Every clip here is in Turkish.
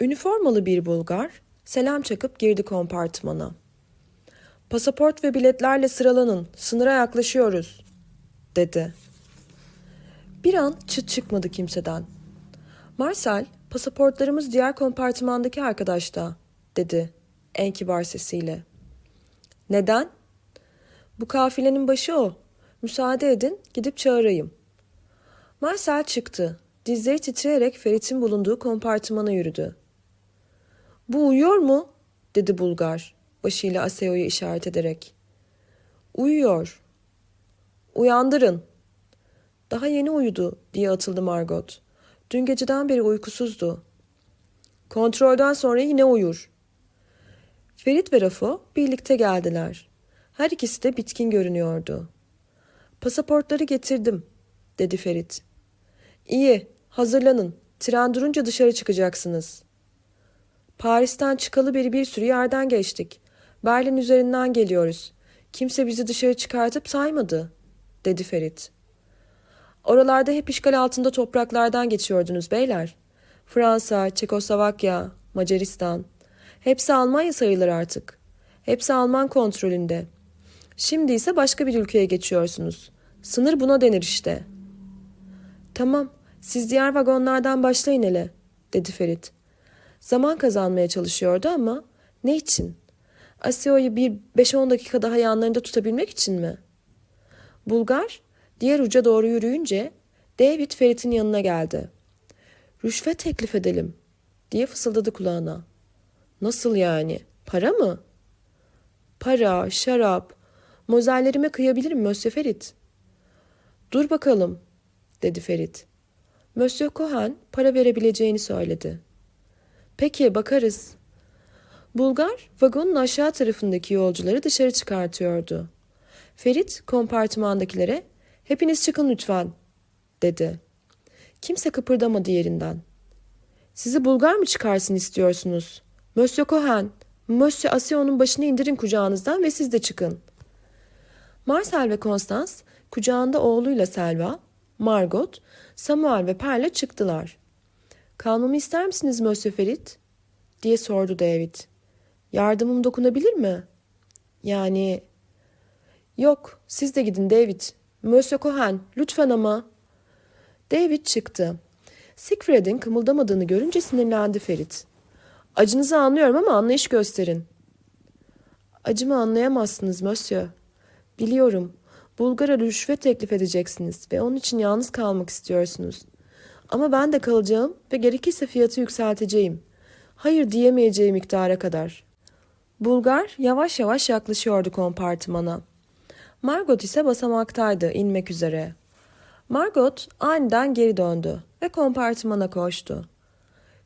Üniformalı bir Bulgar selam çakıp girdi kompartmana. Pasaport ve biletlerle sıralanın, sınıra yaklaşıyoruz, dedi. Bir an çıt çıkmadı kimseden. Marcel, pasaportlarımız diğer kompartmandaki arkadaşta, dedi en kibar sesiyle. Neden? Bu kafilenin başı o. Müsaade edin, gidip çağırayım. Marcel çıktı. Dizleri titreyerek Ferit'in bulunduğu kompartımana yürüdü. Bu uyuyor mu? dedi Bulgar, başıyla Aseo'yu işaret ederek. Uyuyor. Uyandırın. Daha yeni uyudu diye atıldı Margot. Dün geceden beri uykusuzdu. Kontrolden sonra yine uyur. Ferit ve Rafo birlikte geldiler. Her ikisi de bitkin görünüyordu. Pasaportları getirdim, dedi Ferit. İyi, hazırlanın. Tren durunca dışarı çıkacaksınız. Paris'ten çıkalı beri bir sürü yerden geçtik. Berlin üzerinden geliyoruz. Kimse bizi dışarı çıkartıp saymadı, dedi Ferit. Oralarda hep işgal altında topraklardan geçiyordunuz beyler. Fransa, Çekoslovakya, Macaristan. Hepsi Almanya sayılır artık. Hepsi Alman kontrolünde. Şimdi ise başka bir ülkeye geçiyorsunuz. Sınır buna denir işte. Tamam, siz diğer vagonlardan başlayın hele, dedi Ferit. Zaman kazanmaya çalışıyordu ama ne için? Asio'yu bir 5-10 dakika daha yanlarında tutabilmek için mi? Bulgar diğer uca doğru yürüyünce David Ferit'in yanına geldi. Rüşvet teklif edelim diye fısıldadı kulağına. Nasıl yani? Para mı? Para, şarap, mozellerime kıyabilirim Mösyö Ferit. Dur bakalım dedi Ferit. Mösyö Cohen para verebileceğini söyledi. Peki bakarız. Bulgar vagonun aşağı tarafındaki yolcuları dışarı çıkartıyordu. Ferit kompartımandakilere hepiniz çıkın lütfen dedi. Kimse kıpırdamadı yerinden. Sizi Bulgar mı çıkarsın istiyorsunuz? Monsieur Cohen, Monsieur Asion'un başını indirin kucağınızdan ve siz de çıkın. Marcel ve Constance kucağında oğluyla Selva, Margot, Samuel ve Perla çıktılar. Kalmamı ister misiniz Monsieur Ferit? diye sordu David. Yardımım dokunabilir mi? Yani... Yok, siz de gidin David. Monsieur Cohen, lütfen ama. David çıktı. Siegfried'in kımıldamadığını görünce sinirlendi Ferit. Acınızı anlıyorum ama anlayış gösterin. Acımı anlayamazsınız Monsieur. Biliyorum. Bulgar'a rüşvet teklif edeceksiniz ve onun için yalnız kalmak istiyorsunuz. Ama ben de kalacağım ve gerekirse fiyatı yükselteceğim. Hayır diyemeyeceği miktara kadar. Bulgar yavaş yavaş yaklaşıyordu kompartımana. Margot ise basamaktaydı inmek üzere. Margot aniden geri döndü ve kompartımana koştu.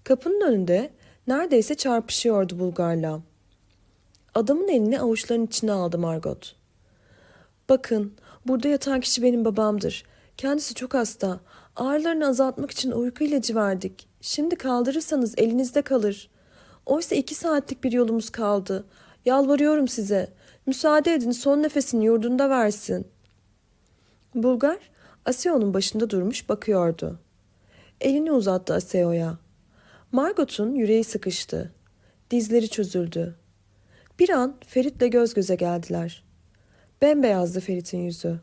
Kapının önünde neredeyse çarpışıyordu Bulgar'la. Adamın elini avuçlarının içine aldı Margot. Bakın, burada yatan kişi benim babamdır. Kendisi çok hasta. Ağrılarını azaltmak için uyku ilacı verdik. Şimdi kaldırırsanız elinizde kalır. Oysa iki saatlik bir yolumuz kaldı. Yalvarıyorum size. Müsaade edin son nefesini yurdunda versin. Bulgar, Aseo'nun başında durmuş bakıyordu. Elini uzattı Aseo'ya. Margot'un yüreği sıkıştı. Dizleri çözüldü. Bir an Ferit'le göz göze geldiler. Bembeyazdı Ferit'in yüzü.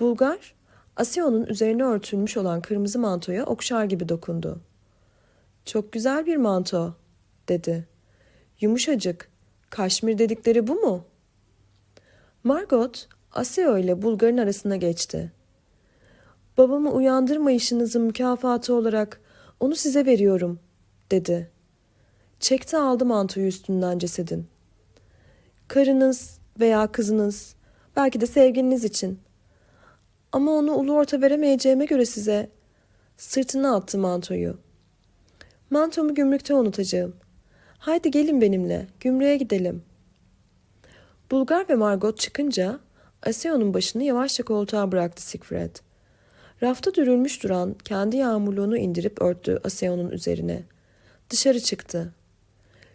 Bulgar, Aseo'nun üzerine örtülmüş olan kırmızı mantoya okşar gibi dokundu. Çok güzel bir manto, dedi. Yumuşacık. Kaşmir dedikleri bu mu? Margot, Aseo ile Bulgar'ın arasına geçti. Babamı uyandırmayışınızın mükafatı olarak onu size veriyorum, dedi. Çekti aldı mantoyu üstünden cesedin. Karınız veya kızınız, belki de sevgiliniz için. Ama onu ulu orta veremeyeceğime göre size sırtına attı mantoyu. Mantomu gümrükte unutacağım. Haydi gelin benimle, gümrüğe gidelim. Bulgar ve Margot çıkınca Aseo'nun başını yavaşça koltuğa bıraktı Siegfried. Rafta dürülmüş duran kendi yağmurluğunu indirip örttü Aseo'nun üzerine. Dışarı çıktı.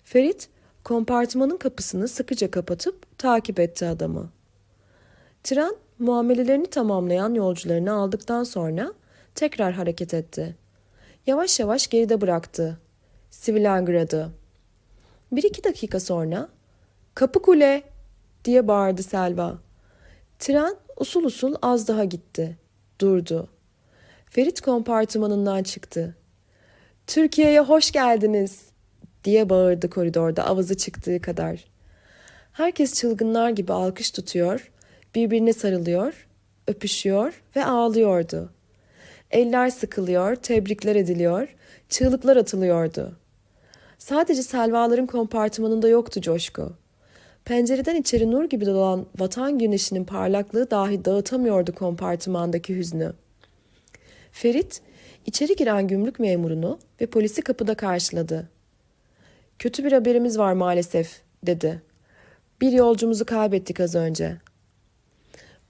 Ferit kompartmanın kapısını sıkıca kapatıp takip etti adamı. Tren muamelelerini tamamlayan yolcularını aldıktan sonra tekrar hareket etti. Yavaş yavaş geride bıraktı. Svilagradı. Bir iki dakika sonra kapı kule diye bağırdı Selva. Tren usul usul az daha gitti. Durdu. Ferit kompartımanından çıktı. Türkiye'ye hoş geldiniz diye bağırdı koridorda avazı çıktığı kadar. Herkes çılgınlar gibi alkış tutuyor, birbirine sarılıyor, öpüşüyor ve ağlıyordu. Eller sıkılıyor, tebrikler ediliyor, çığlıklar atılıyordu. Sadece Selvaların kompartımanında yoktu coşku. Pencereden içeri nur gibi dolan vatan güneşinin parlaklığı dahi dağıtamıyordu kompartımandaki hüznü. Ferit, içeri giren gümrük memurunu ve polisi kapıda karşıladı. Kötü bir haberimiz var maalesef, dedi. Bir yolcumuzu kaybettik az önce.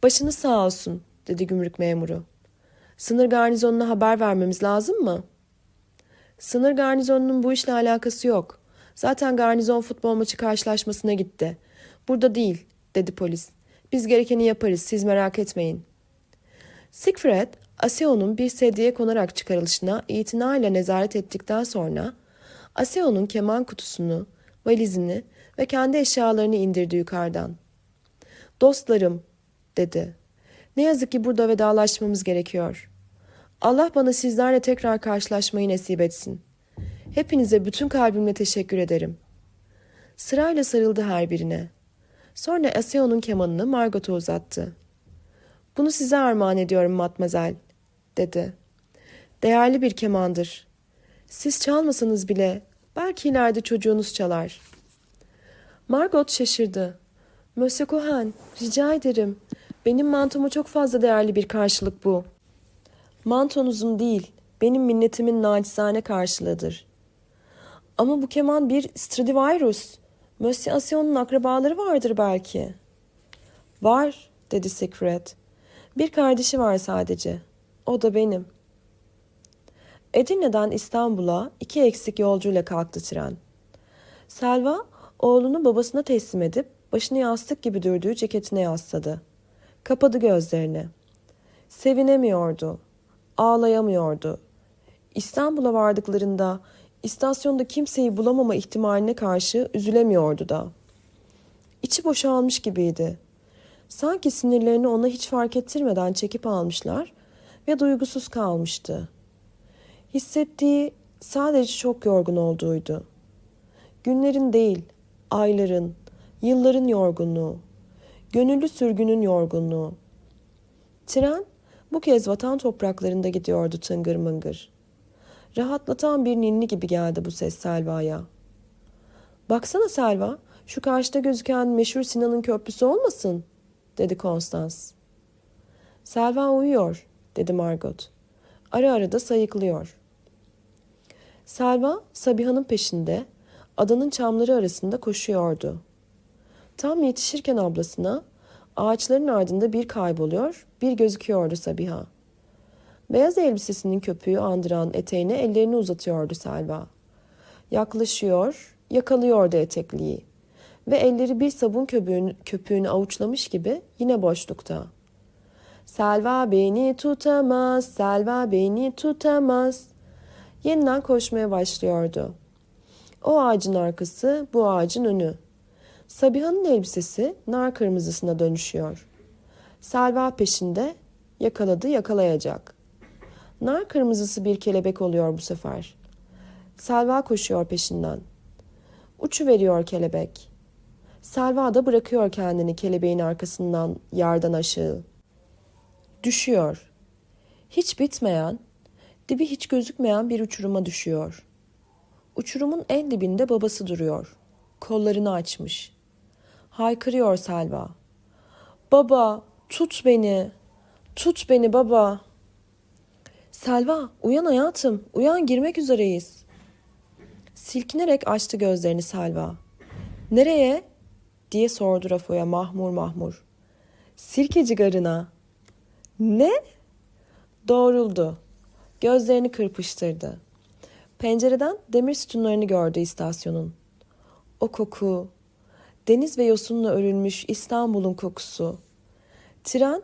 Başınız sağ olsun, dedi gümrük memuru. Sınır garnizonuna haber vermemiz lazım mı? Sınır garnizonunun bu işle alakası yok. Zaten garnizon futbol maçı karşılaşmasına gitti. Burada değil, dedi polis. Biz gerekeni yaparız, siz merak etmeyin. Siegfried, Aseo'nun bir sedyeye konarak çıkarılışına itinayla nezaret ettikten sonra Aseo'nun keman kutusunu, valizini ve kendi eşyalarını indirdi yukarıdan. Dostlarım, dedi. Ne yazık ki burada vedalaşmamız gerekiyor. Allah bana sizlerle tekrar karşılaşmayı nasip etsin. Hepinize bütün kalbimle teşekkür ederim. Sırayla sarıldı her birine. Sonra Aseo'nun kemanını Margot'a uzattı. Bunu size armağan ediyorum matmazel, dedi. Değerli bir kemandır. Siz çalmasanız bile belki ileride çocuğunuz çalar. Margot şaşırdı. Monsieur Cohen, rica ederim. Benim mantoma çok fazla değerli bir karşılık bu. Mantonuzun değil, benim minnetimin nacizane karşılığıdır. Ama bu keman bir Stradivarius. Monsieur Asion'un akrabaları vardır belki. Var, dedi Secret. Bir kardeşi var sadece. O da benim. Edirne'den İstanbul'a iki eksik yolcuyla kalktı tren. Selva, oğlunu babasına teslim edip başını yastık gibi dürdüğü ceketine yasladı. Kapadı gözlerini. Sevinemiyordu. Ağlayamıyordu. İstanbul'a vardıklarında istasyonda kimseyi bulamama ihtimaline karşı üzülemiyordu da. İçi boşalmış gibiydi. Sanki sinirlerini ona hiç fark ettirmeden çekip almışlar ve duygusuz kalmıştı. Hissettiği sadece çok yorgun olduğuydu. Günlerin değil, ayların, yılların yorgunluğu, gönüllü sürgünün yorgunluğu. Tren bu kez vatan topraklarında gidiyordu tıngır mıngır. Rahatlatan bir ninni gibi geldi bu ses Selva'ya. Baksana Selva, şu karşıda gözüken meşhur Sinan'ın köprüsü olmasın, dedi Konstans. Selva uyuyor, dedi Margot. Ara ara da sayıklıyor. Selva, Sabiha'nın peşinde, adanın çamları arasında koşuyordu. Tam yetişirken ablasına, ağaçların ardında bir kayboluyor, bir gözüküyordu Sabiha. Beyaz elbisesinin köpüğü andıran eteğine ellerini uzatıyordu Selva. Yaklaşıyor, yakalıyordu etekliği. Ve elleri bir sabun köpüğünü, köpüğünü avuçlamış gibi yine boşlukta. Selva beni tutamaz, Selva beni tutamaz. Yeniden koşmaya başlıyordu. O ağacın arkası, bu ağacın önü. Sabiha'nın elbisesi nar kırmızısına dönüşüyor. Selva peşinde, yakaladı yakalayacak. Nar kırmızısı bir kelebek oluyor bu sefer. Selva koşuyor peşinden. Uçu veriyor kelebek. Selva da bırakıyor kendini kelebeğin arkasından yardan aşağı. Düşüyor. Hiç bitmeyen, dibi hiç gözükmeyen bir uçuruma düşüyor. Uçurumun en dibinde babası duruyor. Kollarını açmış. Haykırıyor Selva. Baba, tut beni. Tut beni baba. Selva, uyan hayatım. Uyan girmek üzereyiz. Silkinerek açtı gözlerini Selva. Nereye? diye sordu Rafo'ya mahmur mahmur. Sirkeci garına. Ne? Doğruldu. Gözlerini kırpıştırdı. Pencereden demir sütunlarını gördü istasyonun. O koku, deniz ve yosunla örülmüş İstanbul'un kokusu. Tren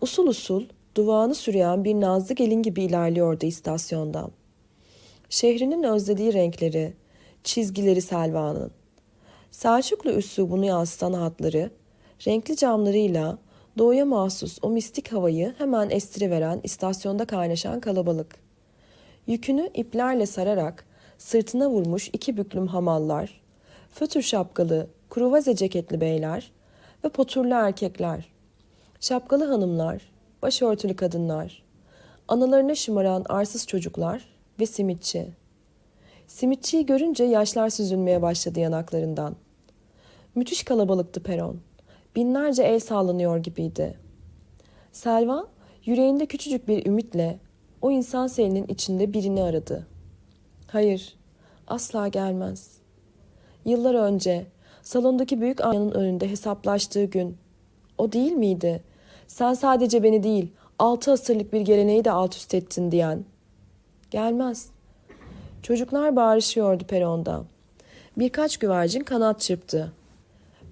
usul usul duvağını süreyen bir nazlı gelin gibi ilerliyordu istasyondan. Şehrinin özlediği renkleri, çizgileri Selvan'ın. Selçuklu üslubunu yansıtan hatları, renkli camlarıyla doğuya mahsus o mistik havayı hemen estiriveren istasyonda kaynaşan kalabalık. Yükünü iplerle sararak sırtına vurmuş iki büklüm hamallar, fötür şapkalı, kruvaze ceketli beyler ve poturlu erkekler, şapkalı hanımlar, başörtülü kadınlar, analarına şımaran arsız çocuklar ve simitçi. Simitçiyi görünce yaşlar süzülmeye başladı yanaklarından. Müthiş kalabalıktı peron. Binlerce el sallanıyor gibiydi. Selva yüreğinde küçücük bir ümitle o insan selinin içinde birini aradı. Hayır, asla gelmez. Yıllar önce salondaki büyük aynanın önünde hesaplaştığı gün o değil miydi? Sen sadece beni değil, altı asırlık bir geleneği de alt üst ettin diyen. Gelmez. Çocuklar bağırışıyordu peronda. Birkaç güvercin kanat çırptı.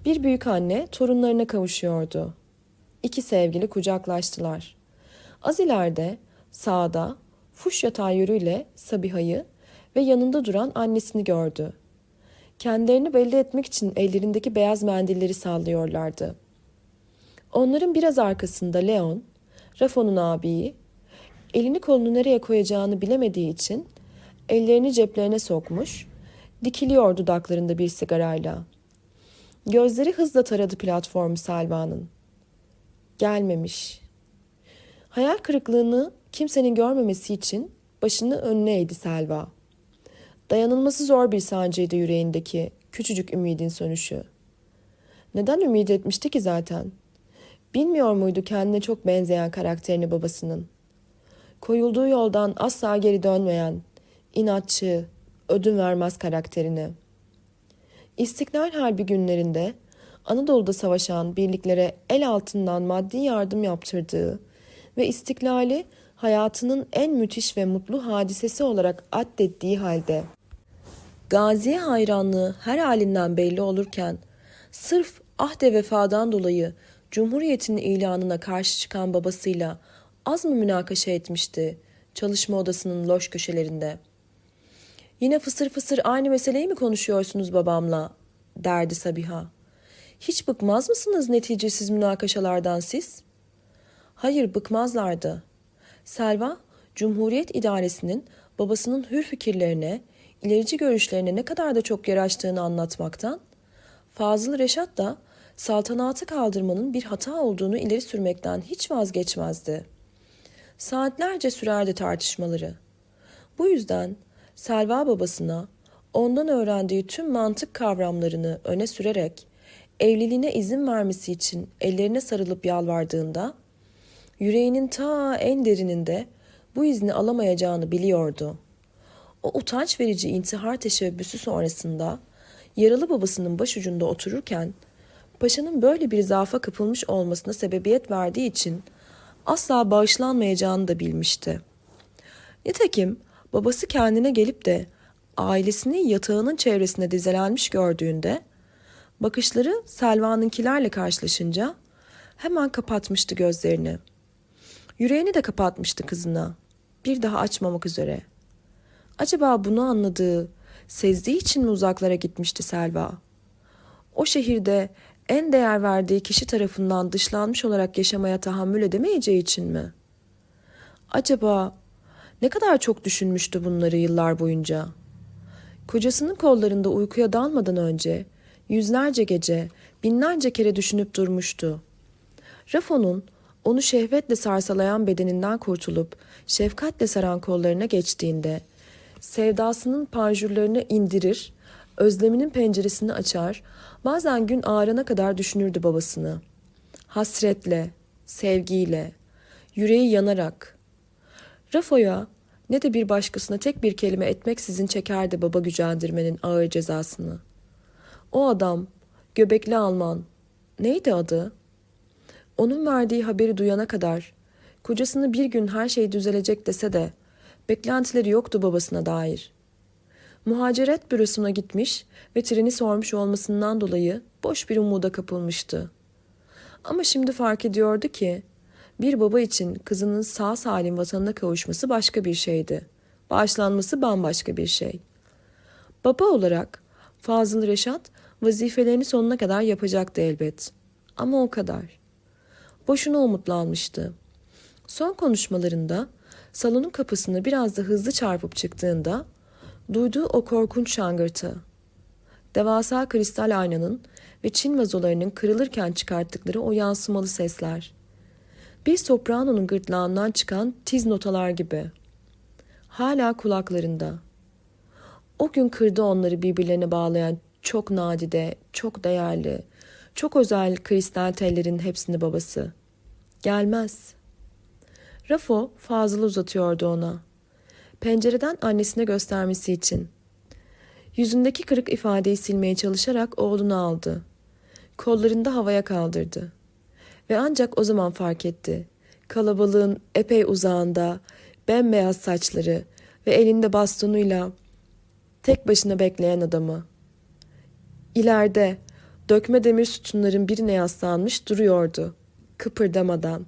Bir büyük anne torunlarına kavuşuyordu. İki sevgili kucaklaştılar. Az ileride sağda fuşya tayyörüyle Sabiha'yı ve yanında duran annesini gördü. Kendilerini belli etmek için ellerindeki beyaz mendilleri sallıyorlardı. Onların biraz arkasında Leon, Rafon'un abiyi, elini kolunu nereye koyacağını bilemediği için ellerini ceplerine sokmuş, dikiliyor dudaklarında bir sigarayla. Gözleri hızla taradı platformu Selva'nın. Gelmemiş. Hayal kırıklığını kimsenin görmemesi için başını önüne eğdi Selva. Dayanılması zor bir sancıydı yüreğindeki küçücük ümidin sönüşü. Neden ümit etmişti ki zaten? Bilmiyor muydu kendine çok benzeyen karakterini babasının? Koyulduğu yoldan asla geri dönmeyen, inatçı, ödün vermez karakterini. İstiklal Harbi günlerinde Anadolu'da savaşan birliklere el altından maddi yardım yaptırdığı ve istiklali hayatının en müthiş ve mutlu hadisesi olarak addettiği halde Gazi'ye hayranlığı her halinden belli olurken sırf ahde vefadan dolayı Cumhuriyet'in ilanına karşı çıkan babasıyla az mı münakaşa etmişti çalışma odasının loş köşelerinde. Yine fısır fısır aynı meseleyi mi konuşuyorsunuz babamla derdi Sabiha. Hiç bıkmaz mısınız neticesiz münakaşalardan siz? Hayır bıkmazlardı. Selva, Cumhuriyet idaresinin babasının hür fikirlerine, ilerici görüşlerine ne kadar da çok yaraştığını anlatmaktan, Fazıl Reşat da saltanatı kaldırmanın bir hata olduğunu ileri sürmekten hiç vazgeçmezdi. Saatlerce sürerdi tartışmaları. Bu yüzden Selva babasına ondan öğrendiği tüm mantık kavramlarını öne sürerek evliliğine izin vermesi için ellerine sarılıp yalvardığında yüreğinin ta en derininde bu izni alamayacağını biliyordu. O utanç verici intihar teşebbüsü sonrasında yaralı babasının başucunda otururken paşanın böyle bir zaafa kapılmış olmasına sebebiyet verdiği için asla bağışlanmayacağını da bilmişti. Nitekim babası kendine gelip de ailesini yatağının çevresinde dizelenmiş gördüğünde bakışları Selva'nınkilerle karşılaşınca hemen kapatmıştı gözlerini. Yüreğini de kapatmıştı kızına. Bir daha açmamak üzere. Acaba bunu anladığı, sezdiği için mi uzaklara gitmişti Selva? O şehirde en değer verdiği kişi tarafından dışlanmış olarak yaşamaya tahammül edemeyeceği için mi? Acaba ne kadar çok düşünmüştü bunları yıllar boyunca. Kocasının kollarında uykuya dalmadan önce yüzlerce gece, binlerce kere düşünüp durmuştu. Rafon'un onu şehvetle sarsalayan bedeninden kurtulup şefkatle saran kollarına geçtiğinde sevdasının panjurlarını indirir, özleminin penceresini açar, bazen gün ağarana kadar düşünürdü babasını. Hasretle, sevgiyle, yüreği yanarak. Rafo'ya ne de bir başkasına tek bir kelime etmeksizin çekerdi baba gücendirmenin ağır cezasını. O adam, göbekli Alman, neydi adı? Onun verdiği haberi duyana kadar, kocasını bir gün her şey düzelecek dese de, beklentileri yoktu babasına dair. Muhaceret bürosuna gitmiş ve treni sormuş olmasından dolayı boş bir umuda kapılmıştı. Ama şimdi fark ediyordu ki bir baba için kızının sağ salim vatanına kavuşması başka bir şeydi. Bağışlanması bambaşka bir şey. Baba olarak Fazıl Reşat vazifelerini sonuna kadar yapacaktı elbet. Ama o kadar. Boşuna umutlanmıştı. Son konuşmalarında salonun kapısını biraz da hızlı çarpıp çıktığında duyduğu o korkunç şangırtı. Devasa kristal aynanın ve Çin vazolarının kırılırken çıkarttıkları o yansımalı sesler. Bir sopranonun gırtlağından çıkan tiz notalar gibi. Hala kulaklarında. O gün kırdı onları birbirlerine bağlayan çok nadide, çok değerli, çok özel kristal tellerin hepsini babası. Gelmez. Rafo Fazıl'ı uzatıyordu ona. Pencereden annesine göstermesi için. Yüzündeki kırık ifadeyi silmeye çalışarak oğlunu aldı. Kollarında havaya kaldırdı. Ve ancak o zaman fark etti. Kalabalığın epey uzağında, bembeyaz saçları ve elinde bastonuyla tek başına bekleyen adamı. İleride dökme demir sütunların birine yaslanmış duruyordu, kıpırdamadan.